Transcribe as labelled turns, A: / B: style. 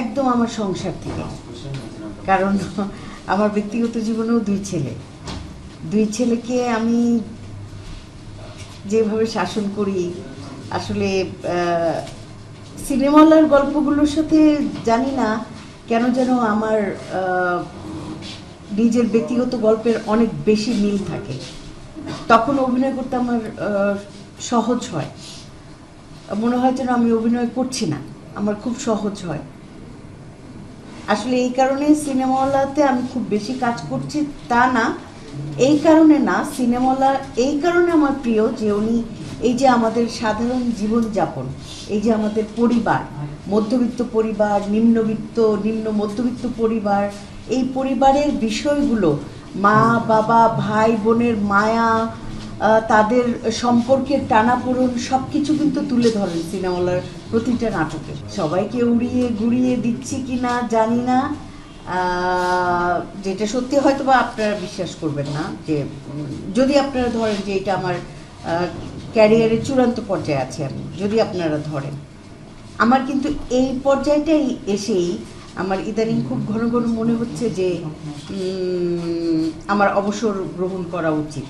A: একদম আমার সংসার থেকে। কারণ আমার ব্যক্তিগত জীবনেও দুই ছেলে। দুই ছেলেকে আমি যেভাবে শাসন করি, আসলে সিনেমালার গল্পগুলোর সাথে জানি না কেন যেন আমার নিজের ব্যক্তিগত গল্পের অনেক বেশি মিল থাকে। তখন অভিনয় করতে আমার সহজ হয়। মনে হয় যেন আমি অভিনয় করছি না। আমার খুব সহজ হয়। আসলে এই কারণে সিনেমাওয়ালাতে আমি খুব বেশি কাজ করছি তা না। এই কারণে না, সিনেমাওয়ালা এই কারণে আমার প্রিয় যে উনি এই যে আমাদের সাধারণ জীবনযাপন, এই যে আমাদের পরিবার, মধ্যবিত্ত পরিবার, নিম্নবিত্ত, নিম্ন মধ্যবিত্ত পরিবার, এই পরিবারের বিষয়গুলো মা, বাবা, ভাই, বোনের মায়া তাদের সম্পর্কের টানাপোড়ন সব কিছু কিন্তু তুলে ধরেন সিনেমালার প্রতিটা নাটকে। সবাইকে উড়িয়ে গুড়িয়ে দিচ্ছি কি না জানি না। যেটা সত্যি হয়তো বা আপনারা বিশ্বাস করবেন না যে যদি আপনারা ধরেন যে এটা আমার ক্যারিয়ারের চূড়ান্ত পর্যায়ে আছে আমি, যদি আপনারা ধরেন। আমার কিন্তু এই পর্যায়টাই এসেই আমার ইদানিং খুব ঘন ঘন মনে হচ্ছে যে আমার অবসর গ্রহণ করা উচিত।